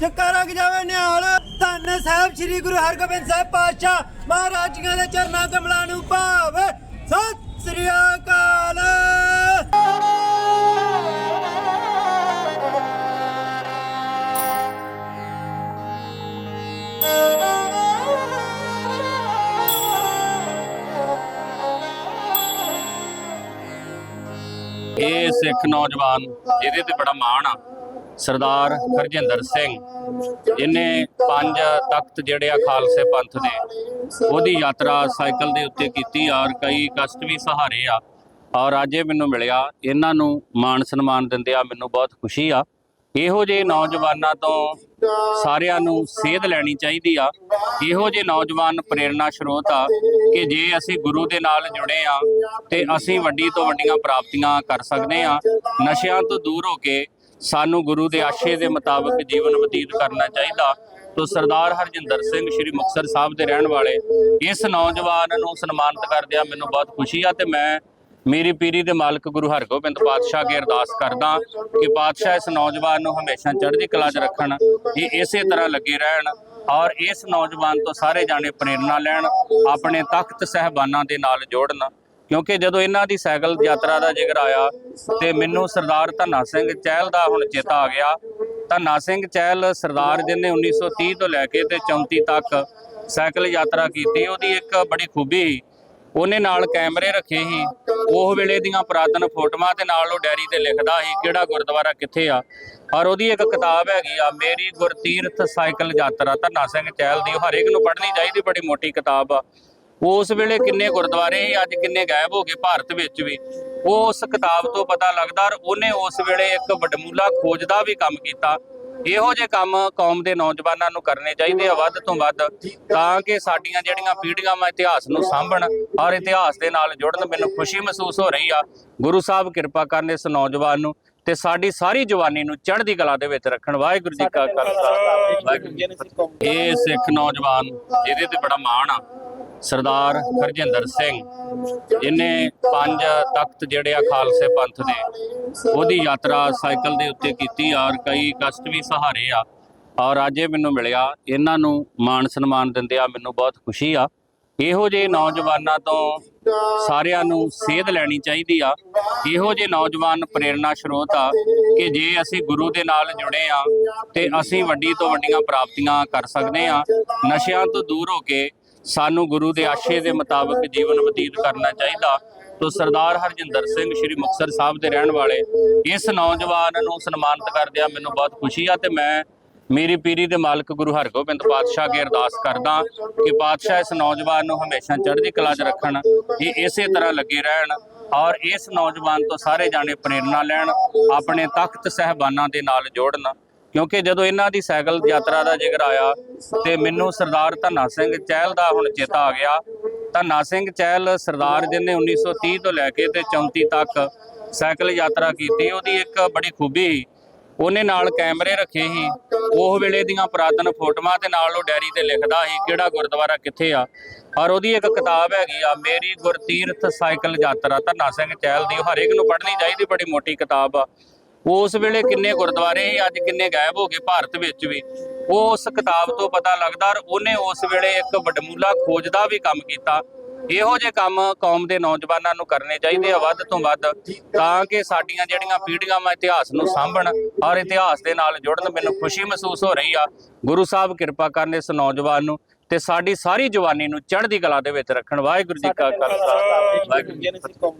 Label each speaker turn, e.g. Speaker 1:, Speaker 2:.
Speaker 1: ਜਕਾਰਾ ਕਿ ਨਿਹਾਲ। ਧੰਨ ਸਾਹਿਬ ਸ੍ਰੀ ਗੁਰੂ ਹਰਗੋਬਿੰਦ ਸਾਹਿਬ ਪਾਤਸ਼ਾਹ ਮਹਾਰਾਜ ਜੀਆਂ ਦੇ ਚਰਨਾਂ ਕਮਲਾਂ ਨੂੰ ਭਾਵੇ। ਸਤਿ ਸ੍ਰੀ ਅਕਾਲ।
Speaker 2: ਇਹ ਸਿੱਖ ਨੌਜਵਾਨ, ਇਹਦੇ ਤੇ ਬੜਾ ਮਾਣ ਆ। ਸਰਦਾਰ ਹਰਜਿੰਦਰ ਸਿੰਘ। ਇਹਨੇ ਪੰਜ ਤਖਤ ਜਿਹੜੇ ਆ ਖਾਲਸੇ ਪੰਥ ਦੇ, ਉਹਦੀ ਯਾਤਰਾ ਸਾਈਕਲ ਦੇ ਉੱਤੇ ਕੀਤੀ ਔਰ ਕਈ ਕਸ਼ਟ ਵੀ ਸਹਾਰੇ ਆ। ਔਰ ਅੱਜ ਇਹ ਮੈਨੂੰ ਮਿਲਿਆ, ਇਹਨਾਂ ਨੂੰ ਮਾਣ ਸਨਮਾਨ ਦਿੰਦੇ ਆ, ਮੈਨੂੰ ਬਹੁਤ ਖੁਸ਼ੀ ਆ। ਇਹੋ ਜਿਹੇ ਨੌਜਵਾਨਾਂ ਤੋਂ ਸਾਰਿਆਂ ਨੂੰ ਸੇਧ ਲੈਣੀ ਚਾਹੀਦੀ ਆ। ਇਹੋ ਜਿਹੇ ਨੌਜਵਾਨ ਪ੍ਰੇਰਣਾ ਸਰੋਤ ਆ ਕਿ ਜੇ ਅਸੀਂ ਗੁਰੂ ਦੇ ਨਾਲ ਜੁੜੇ ਆ, ਤੇ ਅਸੀਂ ਵੱਡੀ ਤੋਂ ਵੱਡੀਆਂ ਪ੍ਰਾਪਤੀਆਂ ਕਰ ਸਕਦੇ ਆ। ਨਸ਼ਿਆਂ ਤੋਂ ਦੂਰ ਹੋ ਕੇ ਸਾਨੂੰ ਗੁਰੂ ਦੇ ਆਸ਼ੇ ਦੇ ਮੁਤਾਬਕ ਜੀਵਨ ਬਤੀਤ ਕਰਨਾ ਚਾਹੀਦਾ। ਤੋ ਸਰਦਾਰ ਹਰਜਿੰਦਰ ਸਿੰਘ ਸ੍ਰੀ ਮੁਕਤਸਰ ਸਾਹਿਬ ਦੇ ਰਹਿਣ ਵਾਲੇ, ਇਸ ਨੌਜਵਾਨ ਨੂੰ ਸਨਮਾਨਿਤ ਕਰਦਿਆਂ ਮੈਨੂੰ ਬਹੁਤ ਖੁਸ਼ੀ ਆ ਤੇ ਮੈਂ ਮੇਰੀ ਪੀਰੀ ਦੇ ਮਾਲਕ ਗੁਰੂ ਹਰਗੋਬਿੰਦ ਪਾਤਸ਼ਾਹ ਅੱਗੇ ਅਰਦਾਸ ਕਰਦਾ ਕਿ ਪਾਤਸ਼ਾਹ ਇਸ ਨੌਜਵਾਨ ਨੂੰ ਹਮੇਸ਼ਾ ਚੜ੍ਹਦੀ ਕਲਾ 'ਚ ਰੱਖਣ ਇਹ ਇਸੇ ਤਰ੍ਹਾਂ ਲੱਗੇ ਰਹਿਣ ਔਰ ਇਸ ਨੌਜਵਾਨ ਤੋਂ ਸਾਰੇ ਜਾਣੇ ਪ੍ਰੇਰਣਾ ਲੈਣ, ਆਪਣੇ ਤਖਤ ਸਹਿਬਾਨਾਂ ਦੇ ਨਾਲ ਜੋੜਨ। ਕਿਉਂਕਿ ਜਦੋਂ ਇਹਨਾਂ ਦੀ ਸਾਈਕਲ ਯਾਤਰਾ ਦਾ ਜ਼ਿਕਰ ਆਇਆ ਤੇ ਮੈਨੂੰ ਸਰਦਾਰ ਧੰਨਾ ਸਿੰਘ ਚਹਿਲ ਦਾ ਹੁਣ ਚੇਤਾ ਆ ਗਿਆ। ਧੰਨਾ ਸਿੰਘ ਚਹਿਲ ਸਰਦਾਰ ਜਿਹਨੇ 1930 ਤੋਂ ਲੈ ਕੇ ਤੇ 34 ਤੱਕ ਸਾਈਕਲ ਯਾਤਰਾ ਕੀਤੀ, ਉਹਦੀ ਇੱਕ ਬੜੀ ਖੂਬੀ ਸੀ। ਉਹਨੇ ਨਾਲ ਕੈਮਰੇ ਰੱਖੇ ਸੀ। ਉਹ ਵੇਲੇ ਦੀਆਂ ਪੁਰਾਤਨ ਫੋਟੋਆਂ ਤੇ ਨਾਲ ਉਹ ਡੈਰੀ ਤੇ ਲਿਖਦਾ ਸੀ ਕਿਹੜਾ ਗੁਰਦੁਆਰਾ ਕਿੱਥੇ ਆ। ਔਰ ਉਹਦੀ ਇੱਕ ਕਿਤਾਬ ਹੈਗੀ ਆ, ਮੇਰੀ ਗੁਰਤੀਰਥ ਸਾਈਕਲ ਯਾਤਰਾ ਧੰਨਾ ਸਿੰਘ ਚਹਿਲ ਦੀ। ਉਹ ਹਰੇਕ ਨੂੰ ਪੜ੍ਹਨੀ ਚਾਹੀਦੀ, ਬੜੀ ਮੋਟੀ ਕਿਤਾਬ ਆ। ਉਸ ਵੇਲੇ ਕਿੰਨੇ ਗੁਰਦੁਆਰੇ ਸੀ, ਅੱਜ ਕਿੰਨੇ ਗਾਇਬ ਹੋ ਗਏ ਭਾਰਤ ਵਿੱਚ ਵੀ। ਉਹ ਉਸ ਕਿਤਾਬ ਤੋਂ ਪਤਾ ਲੱਗਦਾ ਔਰ ਉਹਨੇ ਉਸ ਵੇਲੇ ਇੱਕ ਵਡਮੂਲਾ ਖੋਜ ਦਾ ਵੀ ਕੰਮ ਕੀਤਾ। ਇਹੋ ਜਿਹੇ ਕੰਮ ਕੌਮ ਦੇ ਨੌਜਵਾਨਾਂ ਨੂੰ ਕਰਨੇ ਚਾਹੀਦੇ ਆ, ਵੱਧ ਤੋਂ ਵੱਧ, ਤਾਂ ਕਿ ਸਾਡੀਆਂ ਜਿਹੜੀਆਂ ਪੀੜ੍ਹੀਆਂ ਵਾ ਇਤਿਹਾਸ ਨੂੰ ਸਾਂਭਣ ਔਰ ਇਤਿਹਾਸ ਦੇ ਨਾਲ ਜੁੜਨ। ਮੈਨੂੰ ਖੁਸ਼ੀ ਮਹਿਸੂਸ ਹੋ ਰਹੀ ਆ। ਗੁਰੂ ਸਾਹਿਬ ਕਿਰਪਾ ਕਰਨ ਇਸ ਨੌਜਵਾਨ ਨੂੰ ਤੇ ਸਾਡੀ ਸਾਰੀ ਜਵਾਨੀ ਨੂੰ ਚੜ੍ਹਦੀ ਕਲਾ ਦੇ ਵਿੱਚ ਰੱਖਣ। ਵਾਹਿਗੁਰੂ ਜੀ ਕਾ ਖਾਲਸਾ, ਵਾਹਿਗੁਰੂ ਜੀ ਇਹ ਸਿੱਖ ਨੌਜਵਾਨ ਇਹਦੇ ਤੇ ਬੜਾ ਮਾਣ ਆ। ਸਰਦਾਰ ਹਰਜਿੰਦਰ ਸਿੰਘ। ਇਹਨੇ ਪੰਜ ਤਖਤ ਜਿਹੜੇ ਆ ਖਾਲਸੇ ਪੰਥ ਦੇ, ਉਹਦੀ ਯਾਤਰਾ ਸਾਈਕਲ ਦੇ ਉੱਤੇ ਕੀਤੀ ਔਰ ਕਈ ਕਸ਼ਟ ਵੀ ਸਹਾਰੇ ਆ। ਔਰ ਅੱਜ ਇਹ ਮੈਨੂੰ ਮਿਲਿਆ, ਇਹਨਾਂ ਨੂੰ ਮਾਣ ਸਨਮਾਨ ਦਿੰਦੇ ਆ ਮੈਨੂੰ ਬਹੁਤ ਖੁਸ਼ੀ ਆ। ਇਹੋ ਜਿਹੇ ਨੌਜਵਾਨਾਂ ਤੋਂ ਸਾਰਿਆਂ ਨੂੰ ਸੇਧ ਲੈਣੀ ਚਾਹੀਦੀ ਆ। ਇਹੋ ਜਿਹੇ ਨੌਜਵਾਨ ਪ੍ਰੇਰਣਾ ਸਰੋਤ ਆ ਕਿ ਜੇ ਅਸੀਂ ਗੁਰੂ ਦੇ ਨਾਲ ਜੁੜੇ ਆ, ਤੇ ਅਸੀਂ ਵੱਡੀ ਤੋਂ ਵੱਡੀਆਂ ਪ੍ਰਾਪਤੀਆਂ ਕਰ ਸਕਦੇ ਆ। ਨਸ਼ਿਆਂ ਤੋਂ ਦੂਰ ਹੋ ਕੇ ਸਾਨੂੰ ਗੁਰੂ ਦੇ ਆਸ਼ੇ ਦੇ ਮੁਤਾਬਕ ਜੀਵਨ ਬਤੀਤ ਕਰਨਾ ਚਾਹੀਦਾ। ਤੋ ਸਰਦਾਰ ਹਰਜਿੰਦਰ ਸਿੰਘ ਸ੍ਰੀ ਮੁਕਤਸਰ ਸਾਹਿਬ ਦੇ ਰਹਿਣ ਵਾਲੇ, ਇਸ ਨੌਜਵਾਨ ਨੂੰ ਸਨਮਾਨਿਤ ਕਰਦਿਆਂ ਮੈਨੂੰ ਬਹੁਤ ਖੁਸ਼ੀ ਆ ਤੇ ਮੈਂ ਮੇਰੀ ਪੀਰੀ ਦੇ ਮਾਲਕ ਗੁਰੂ ਹਰਗੋਬਿੰਦ ਪਾਤਸ਼ਾਹ ਅੱਗੇ ਅਰਦਾਸ ਕਰਦਾ ਕਿ ਪਾਤਸ਼ਾਹ ਇਸ ਨੌਜਵਾਨ ਨੂੰ ਹਮੇਸ਼ਾ ਚੜ੍ਹਦੀ ਕਲਾ 'ਚ ਰੱਖਣ, ਇਹ ਇਸੇ ਤਰ੍ਹਾਂ ਲੱਗੇ ਰਹਿਣ ਔਰ ਇਸ ਨੌਜਵਾਨ ਤੋਂ ਸਾਰੇ ਜਾਣੇ ਪ੍ਰੇਰਣਾ ਲੈਣ, ਆਪਣੇ ਤਖਤ ਸਹਿਬਾਨਾਂ ਦੇ ਨਾਲ ਜੋੜਨ। ਕਿਉਂਕਿ ਜਦੋਂ ਇਹਨਾਂ ਦੀ ਸਾਈਕਲ ਯਾਤਰਾ ਦਾ ਜ਼ਿਕਰ ਆਇਆ ਤੇ ਮੈਨੂੰ ਸਰਦਾਰ ਧੰਨਾ ਸਿੰਘ ਚਹਿਲ ਦਾ ਹੁਣ ਚੇਤਾ ਆ ਗਿਆ। ਧੰਨਾ ਸਿੰਘ ਚਹਿਲ ਸਰਦਾਰ ਜਿਹਨੇ 1930 ਤੋਂ ਲੈ ਕੇ ਤੇ 34 ਤੱਕ ਸਾਈਕਲ ਯਾਤਰਾ ਕੀਤੀ, ਉਹਦੀ ਇੱਕ ਬੜੀ ਖੂਬੀ ਸੀ। ਉਹਨੇ ਨਾਲ ਕੈਮਰੇ ਰੱਖੇ ਸੀ। ਉਹ ਵੇਲੇ ਦੀਆਂ ਪੁਰਾਤਨ ਫੋਟੋਆਂ ਤੇ ਨਾਲ ਉਹ ਡੈਰੀ ਤੇ ਲਿਖਦਾ ਸੀ ਕਿਹੜਾ ਗੁਰਦੁਆਰਾ ਕਿੱਥੇ ਆ। ਔਰ ਉਹਦੀ ਇੱਕ ਕਿਤਾਬ ਹੈਗੀ ਆ, ਮੇਰੀ ਗੁਰਤੀਰਥ ਸਾਈਕਲ ਯਾਤਰਾ ਧੰਨਾ ਸਿੰਘ ਚਹਿਲ ਦੀ। ਉਹ ਹਰੇਕ ਨੂੰ ਪੜ੍ਹਨੀ ਚਾਹੀਦੀ, ਬੜੀ ਮੋਟੀ ਕਿਤਾਬ ਆ। ਉਸ ਵੇਲੇ ਕਿੰਨੇ ਗੁਰਦੁਆਰੇ ਸੀ ਅੱਜ ਕਿੰਨੇ ਗਾਇਬ ਹੋ ਗਏ ਭਾਰਤ ਵਿੱਚ ਵੀ। ਉਸ ਕਿਤਾਬ ਤੋਂ ਪਤਾ ਲੱਗਦਾ ਔਰ ਉਹਨੇ ਉਸ ਵੇਲੇ ਇੱਕ ਵਡਮੂਲਾ ਖੋਜ ਦਾ ਵੀ ਕੰਮ ਕੀਤਾ। ਇਹੋ ਜਿਹੇ ਕੰਮ ਕੌਮ ਦੇ ਨੌਜਵਾਨਾਂ ਨੂੰ ਕਰਨੇ ਚਾਹੀਦੇ ਆ ਵੱਧ ਤੋਂ ਵੱਧ ਤਾਂ ਕਿ ਸਾਡੀਆਂ ਜਿਹੜੀਆਂ ਪੀੜ੍ਹੀਆਂ ਵਾ ਇਤਿਹਾਸ ਨੂੰ ਸਾਂਭਣ ਔਰ ਇਤਿਹਾਸ ਦੇ ਨਾਲ ਜੁੜਨ ਮੈਨੂੰ ਖੁਸ਼ੀ ਮਹਿਸੂਸ ਹੋ ਰਹੀ ਆ। ਗੁਰੂ ਸਾਹਿਬ ਕਿਰਪਾ ਕਰਨ ਇਸ ਨੌਜਵਾਨ ਨੂੰ ਤੇ ਸਾਡੀ ਸਾਰੀ ਜਵਾਨੀ ਨੂੰ ਚੜ੍ਹਦੀ ਕਲਾ ਦੇ ਵਿੱਚ ਰੱਖਣ। ਵਾਹਿਗੁਰੂ ਜੀ ਕਾ ਖਾਲਸਾ। ਵਾਹਿਗੁਰੂ ਜੀ ਕੀ ਫਤਿਹ।